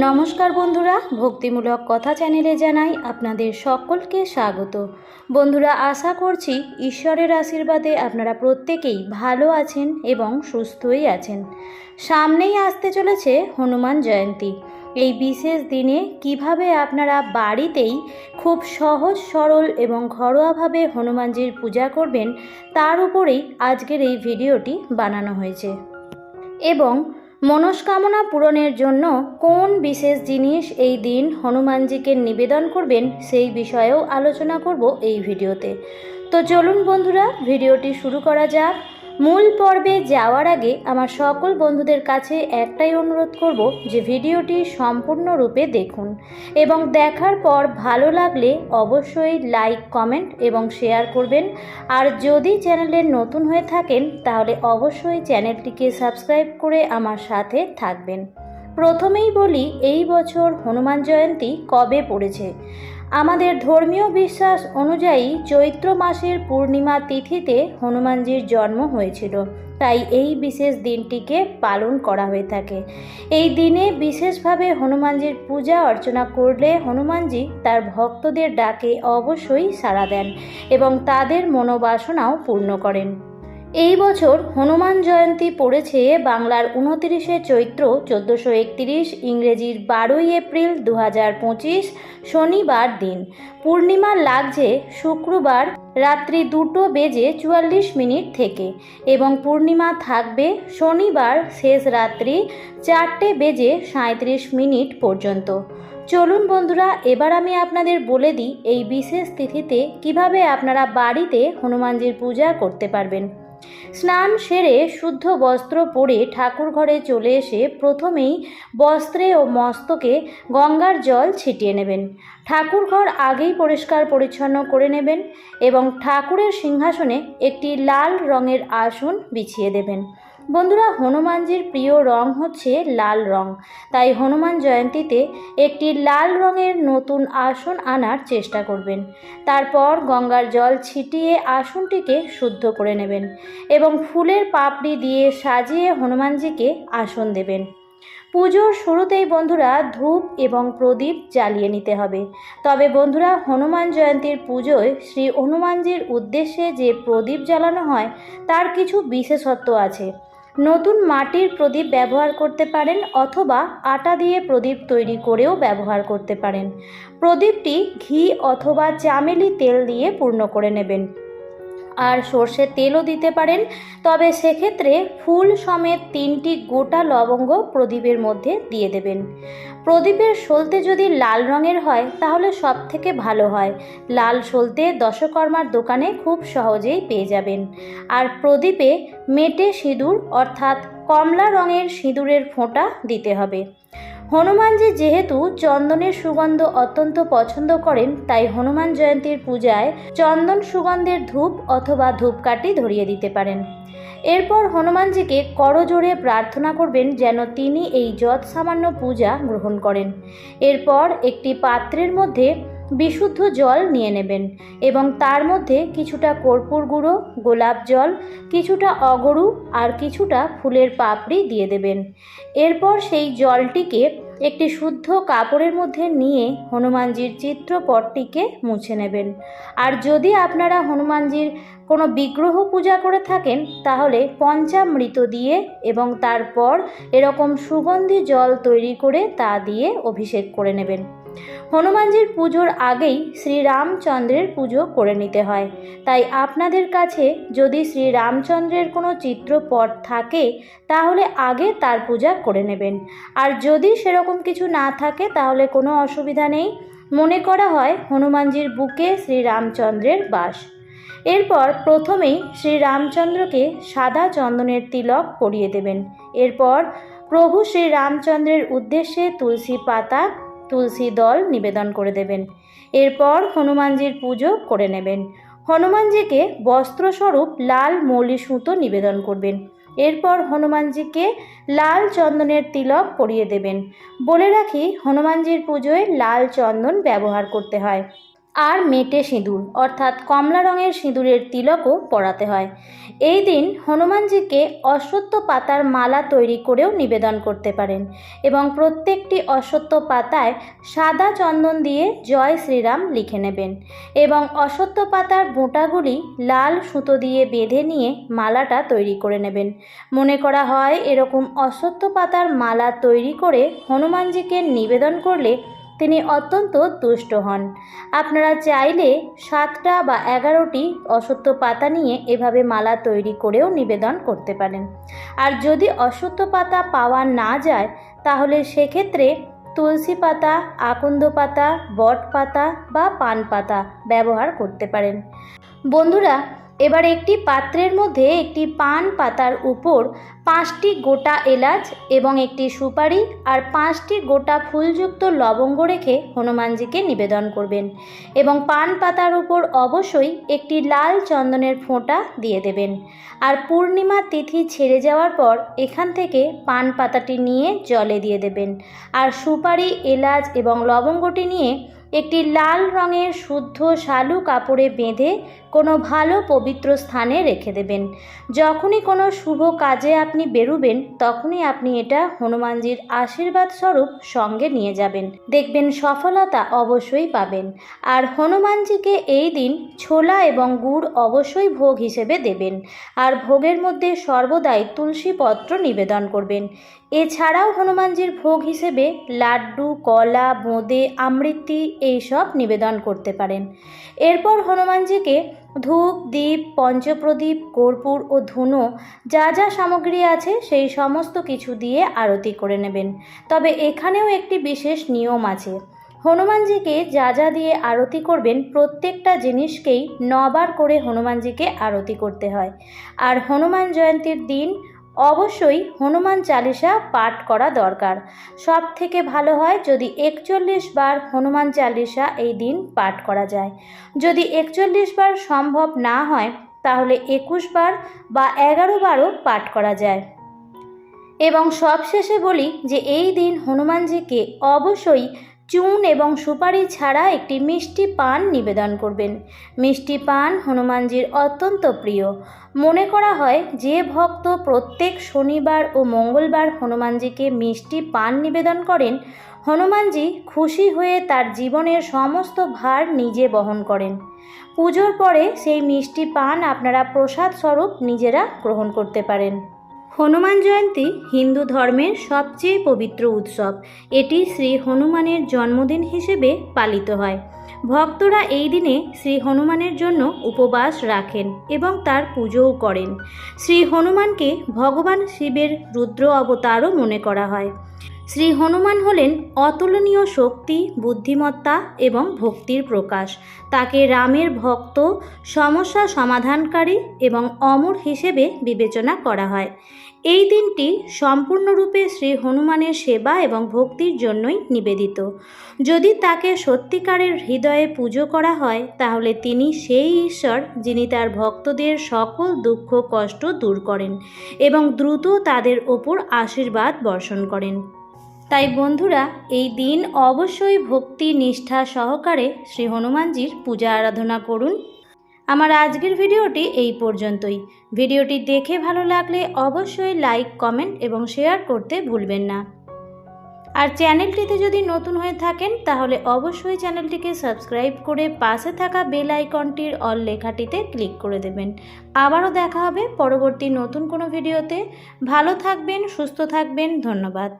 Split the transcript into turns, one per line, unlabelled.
নমস্কার বন্ধুরা, ভক্তিমূলক কথা চ্যানেলে জানাই আপনাদের সকলকে স্বাগত। বন্ধুরা, আশা করছি ঈশ্বরের আশীর্বাদে আপনারা প্রত্যেকেই ভালো আছেন এবং সুস্থই আছেন। সামনেই আসতে চলেছে হনুমান জয়ন্তী। এই বিশেষ দিনে কীভাবে আপনারা বাড়িতেই খুব সহজ, সরল এবং ঘরোয়াভাবে হনুমানজির পূজা করবেন, তার উপরেই আজকের এই ভিডিওটি বানানো হয়েছে। এবং মনস্কামনা পূরণের জন্য কোন বিশেষ জিনিস এই দিন হনুমানজিকে নিবেদন করবেন সেই বিষয়েও আলোচনা করব এই ভিডিওতে। তো চলুন বন্ধুরা, ভিডিওটি শুরু করা যাক। মূল পর্বে যাওয়ার আগে আমার সকল বন্ধুদের কাছে একটাই অনুরোধ করব যে ভিডিওটি সম্পূর্ণরূপে দেখুন এবং দেখার পর ভালো লাগলে অবশ্যই লাইক, কমেন্ট এবং শেয়ার করবেন। আর যদি চ্যানেলে নতুন হয়ে থাকেন, তাহলে অবশ্যই চ্যানেলটিকে সাবস্ক্রাইব করে আমার সাথে থাকবেন। প্রথমেই বলি, এই বছর হনুমান জয়ন্তী কবে পড়েছে? আমাদের ধর্মীয় বিশ্বাস অনুযায়ী চৈত্র মাসের পূর্ণিমা তিথিতে হনুমানজির জন্ম হয়েছিল। তাই এই বিশেষ দিনটিকে পালন করা হয়ে থাকে। এই দিনে বিশেষভাবে হনুমানজির পূজা অর্চনা করলে হনুমানজি তার ভক্তদের ডাকে অবশ্যই সাড়া দেন এবং তাদের মনোবাসনাও পূর্ণ করেন। এই বছর হনুমান জয়ন্তী পড়েছে বাংলার উনতিরিশে চৈত্র চোদ্দোশো একতিরিশ, ইংরেজির বারোই এপ্রিল দু পঁচিশ শনিবার দিন। পূর্ণিমা লাগছে শুক্রবার রাত্রি দুটো বেজে চুয়াল্লিশ মিনিট থেকে এবং পূর্ণিমা থাকবে শনিবার শেষ রাত্রি চারটে বেজে সাঁত্রিশ মিনিট পর্যন্ত। চলুন বন্ধুরা, এবার আমি আপনাদের বলে দিই এই বিশেষ তিথিতে কীভাবে আপনারা বাড়িতে হনুমানজির পূজা করতে পারবেন। স্নান সেরে শুদ্ধ বস্ত্র পরে ঠাকুর ঘরে চলে এসে প্রথমেই বস্ত্রে ও মস্তকে গঙ্গার জল ছিটিয়ে নেবেন। ঠাকুর ঘর আগেই পরিষ্কার পরিচ্ছন্ন করে নেবেন এবং ঠাকুরের সিংহাসনে একটি লাল রঙের আসন বিছিয়ে দেবেন। বন্ধুরা, হনুমানজির প্রিয় রং হচ্ছে লাল রং। তাই হনুমান জয়ন্তীতে একটি লাল রঙের নতুন আসন আনার চেষ্টা করবেন। তারপর গঙ্গার জল ছিটিয়ে আসনটিকে শুদ্ধ করে নেবেন এবং ফুলের পাপড়ি দিয়ে সাজিয়ে হনুমানজিকে আসন দেবেন। পুজোর শুরুতেই বন্ধুরা, ধূপ এবং প্রদীপ জ্বালিয়ে নিতে হবে। তবে বন্ধুরা, হনুমান জয়ন্তীর পুজোয় শ্রী হনুমানজির উদ্দেশ্যে যে প্রদীপ জ্বালানো হয়, তার কিছু বিশেষত্ব আছে। নতুন মাটির প্রদীপ ব্যবহার করতে পারেন অথবা আটা দিয়ে প্রদীপ তৈরি করেও ব্যবহার করতে পারেন। প্রদীপটি ঘি অথবা চামেলি তেল দিয়ে পূর্ণ করে নেবেন। আর সর্ষের তেলও দিতে পারেন। তবে সেক্ষেত্রে ফুল সমেত তিনটি গোটা লবঙ্গ প্রদীপের মধ্যে দিয়ে দেবেন। প্রদীপের সলতে যদি লাল রঙের হয়, তাহলে সব থেকে ভালো হয়। লাল সলতে দশকর্মার দোকানে খুব সহজেই পেয়ে যাবেন। আর প্রদীপে মেটে সিঁদুর, অর্থাৎ কমলা রঙের সিঁদুরের ফোঁটা দিতে হবে। হনুমানজি যেহেতু চন্দনের সুগন্ধ অত্যন্ত পছন্দ করেন, তাই হনুমান জয়ন্তীর পূজায় চন্দন সুগন্ধের ধূপ অথবা ধূপকাঠি ধরিয়ে দিতে পারেন। এরপর হনুমানজিকে করজোড়ে প্রার্থনা করবেন যেন তিনি এই যৎ সামান্য পূজা গ্রহণ করেন। এরপর একটি পাত্রের মধ্যে বিশুদ্ধ জল নিয়ে নেবেন এবং তার মধ্যে কিছুটা কর্পূর গুঁড়ো, গোলাপ জল, কিছুটা অগরু আর কিছুটা ফুলের পাপড়ি দিয়ে দেবেন। এরপর সেই জলটিকে একটি শুদ্ধ কাপড়ের মধ্যে নিয়ে হনুমানজির চিত্রপটটিকে মুছে নেবেন। আর যদি আপনারা হনুমানজির কোনো বিগ্রহ পূজা করে থাকেন, তাহলে পঞ্চামৃত দিয়ে এবং তারপর এরকম সুগন্ধি জল তৈরি করে তা দিয়ে অভিষেক করে নেবেন। হনুমানজির পুজোর আগেই শ্রীরামচন্দ্রের পুজো করে নিতে হয়। তাই আপনাদের কাছে যদি শ্রীরামচন্দ্রের কোনো চিত্রপট থাকে, তাহলে আগে তার পূজা করে নেবেন। আর যদি সেরকম কিছু না থাকে, তাহলে কোনো অসুবিধা নেই। মনে করা হয় হনুমানজির বুকে শ্রীরামচন্দ্রের বাস। এরপর প্রথমেই শ্রীরামচন্দ্রকে সাদা চন্দনের তিলক পরিয়ে দেবেন। এরপর প্রভু শ্রীরামচন্দ্রের উদ্দেশ্যে তুলসী পাতা তুলসী দল নিবেদন করে দেবেন। এরপর হনুমানজির পুজো করে নেবেন। হনুমানজিকে বস্ত্রস্বরূপ লাল মৌলি সুতো নিবেদন করবেন। এরপর হনুমানজিকে লাল চন্দনের তিলক পরিয়ে দেবেন। বলে রাখি, হনুমানজির পুজোয় লাল চন্দন ব্যবহার করতে হয়। আর মেটে সিঁদুর, অর্থাৎ কমলা রঙের সিঁদুরের তিলকও পরাতে হয়। এই দিন হনুমানজিকে অশ্বত্থ পাতার মালা তৈরি করেও নিবেদন করতে পারেন এবং প্রত্যেকটি অশ্বত্থ পাতায় সাদা চন্দন দিয়ে জয় শ্রীরাম লিখে নেবেন এবং অশ্বত্থ পাতার বোঁটাগুলি লাল সুতো দিয়ে বেঁধে নিয়ে মালাটা তৈরি করে নেবেন। মনে করা হয় এরকম অশ্বত্থ পাতার মালা তৈরি করে হনুমানজিকে নিবেদন করলে তিনি অত্যন্ত তুষ্ট হন। আপনারা চাইলে সাতটা বা এগারোটি অশ্বত্থ পাতা নিয়ে এভাবে মালা তৈরি করেও নিবেদন করতে পারেন। আর যদি অশ্বত্থ পাতা পাওয়া না যায়, তাহলে সেক্ষেত্রে তুলসী পাতা, আকন্দ পাতা, বট পাতা বা পান পাতা ব্যবহার করতে পারেন। বন্ধুরা এবার একটি পাত্রের মধ্যে একটি পান পাতার উপর পাঁচটি গোটা এলাচ এবং একটি সুপারি আর পাঁচটি গোটা ফুলযুক্ত লবঙ্গ রেখে হনুমানজিকে নিবেদন করবেন এবং পান পাতার উপর অবশ্যই একটি লাল চন্দনের ফোঁটা দিয়ে দেবেন। আর পূর্ণিমা তিথি ছেড়ে যাওয়ার পর এখান থেকে পান পাতাটি নিয়ে জলে দিয়ে দেবেন। আর সুপারি, এলাচ এবং লবঙ্গটি নিয়ে একটি লাল রঙের শুদ্ধ শালু কাপড়ে বেঁধে কোনো ভালো পবিত্র স্থানে রেখে দেবেন। যখনই কোনো শুভ কাজে আপনি বেরুবেন, তখনই আপনি এটা হনুমানজির আশীর্বাদ স্বরূপ সঙ্গে নিয়ে যাবেন। দেখবেন সফলতা অবশ্যই পাবেন। আর হনুমানজিকে এই দিন ছোলা এবং গুড় অবশ্যই ভোগ হিসেবে দেবেন। আর ভোগের মধ্যে সর্বদাই তুলসী পত্র নিবেদন করবেন। এছাড়াও হনুমানজির ভোগ হিসেবে লাড্ডু, কলা, বোঁদে, আমৃতি এইসব নিবেদন করতে পারেন। এরপর হনুমানজিকে ধূপ, দ্বীপ, পঞ্চপ্রদীপ, কর্পূর ও ধুনো যা যা সামগ্রী আছে সেই সমস্ত কিছু দিয়ে আরতি করে নেবেন। তবে এখানেও একটি বিশেষ নিয়ম আছে। হনুমানজিকে যা যা দিয়ে আরতি করবেন প্রত্যেকটা জিনিসকেই নবার করে হনুমানজিকে আরতি করতে হয়। আর হনুমান জয়ন্তীর দিন অবশ্যই হনুমান চালিসা পাঠ করা দরকার। সব থেকে ভালো হয় যদি একচল্লিশ বার হনুমান চালিসা এই দিন পাঠ করা যায়। যদি একচল্লিশ বার সম্ভব না হয়, তাহলে একুশ বার বা এগারো বারও পাঠ করা যায়। এবং সবশেষে বলি যে এই দিন হনুমানজিকে অবশ্যই চুন এবং সুপারি ছাড়া একটি মিষ্টি পান নিবেদন করবেন। মিষ্টি পান হনুমানজির অত্যন্ত প্রিয়। মনে করা হয়, যে ভক্ত প্রত্যেক শনিবার ও মঙ্গলবার হনুমানজিকে মিষ্টি পান নিবেদন করেন, হনুমানজি খুশি হয়ে তার জীবনের সমস্ত ভার নিজে বহন করেন। পুজোর পরে সেই মিষ্টি পান আপনারা প্রসাদ স্বরূপ নিজেরা গ্রহণ করতে পারেন। হনুমান জয়ন্তী হিন্দু ধর্মের সবচেয়ে পবিত্র উৎসব। এটি শ্রী হনুমানের জন্মদিন হিসেবে পালিত হয়। ভক্তরা এই দিনে শ্রী হনুমানের জন্য উপবাস রাখেন এবং তার পুজোও করেন। শ্রী হনুমানকে ভগবান শিবের রুদ্র অবতারও মনে করা হয়। শ্রী হনুমান হলেন অতুলনীয় শক্তি, বুদ্ধিমত্তা এবং ভক্তির প্রকাশ। তাকে রামের ভক্ত, সমস্যা সমাধানকারী এবং অমর হিসেবে বিবেচনা করা হয়। এই দিনটি সম্পূর্ণরূপে শ্রী হনুমানের সেবা এবং ভক্তির জন্যই নিবেদিত। যদি তাকে সত্যিকারের হৃদয়ে পুজো করা হয়, তাহলে তিনি সেই ঈশ্বর যিনি তার ভক্তদের সকল দুঃখ, কষ্ট দূর করেন এবং দ্রুত তাদের ওপর আশীর্বাদ বর্ষণ করেন। তাই বন্ধুরা, এই দিন অবশ্যই ভক্তি নিষ্ঠা সহকারে শ্রী হনুমানজির পূজা আরাধনা করুন। আমার আজকের ভিডিওটি এই পর্যন্তই। ভিডিওটি দেখে ভালো লাগলে অবশ্যই লাইক, কমেন্ট এবং শেয়ার করতে ভুলবেন না। আর চ্যানেলটিতে যদি নতুন হয়ে থাকেন, তাহলে অবশ্যই চ্যানেলটিকে সাবস্ক্রাইব করে পাশে থাকা বেল আইকনটির অল লেখাটিতে ক্লিক করে দেবেন। আবারও দেখা হবে পরবর্তী নতুন কোনো ভিডিওতে। ভালো থাকবেন, সুস্থ থাকবেন, ধন্যবাদ।